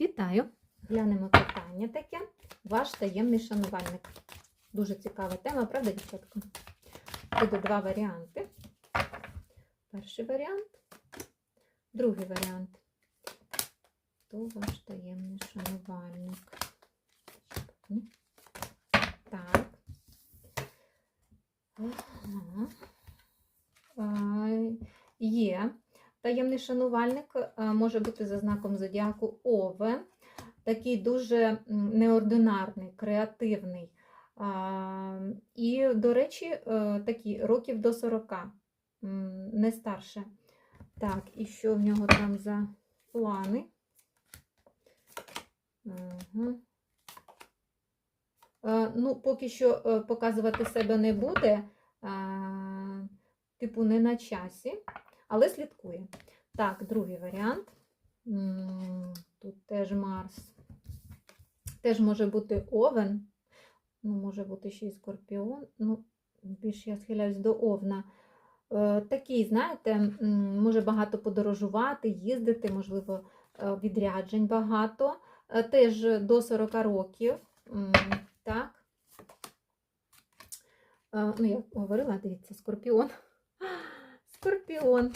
Вітаю! Глянемо питання таке. Ваш таємний шанувальник. Дуже цікава тема, правда, дівчатка? Буде два варіанти. Перший варіант, другий варіант. Хто ваш таємний шанувальник? Ну, Так. Ага. Є. Таємний шанувальник може бути за знаком зодіаку Овен. Такий дуже неординарний, креативний. І, до речі, е, такі років до 40, не старше. Так, і що в нього там за плани? Угу. Е, Ну, поки що е, показувати себе не буде, типу, не на часі, але слідкує. Так, другий варіант. Тут теж Марс. Теж може бути Овен, ну, може бути ще й Скорпіон. Ну, більше я схиляюсь до Овна. Е, Такий, знаєте, може багато подорожувати, їздити, можливо, е, відряджень багато. Е, Теж до 40 років. Так. Ну, я говорила, дивіться, Скорпіон. Скорпіон.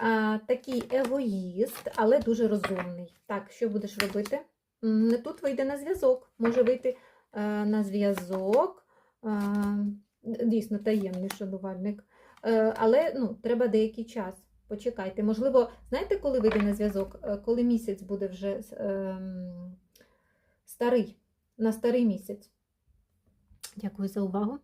А, такий егоїст, але дуже розумний. Так, що будеш робити? Не тут вийде на зв'язок. Може вийти е, на зв'язок. Дійсно, таємний шанувальник. Е, але ну, треба деякий час. Почекайте. Можливо, знаєте, коли вийде на зв'язок? Е, Коли місяць буде вже м, старий, на старий місяць. Дякую за увагу.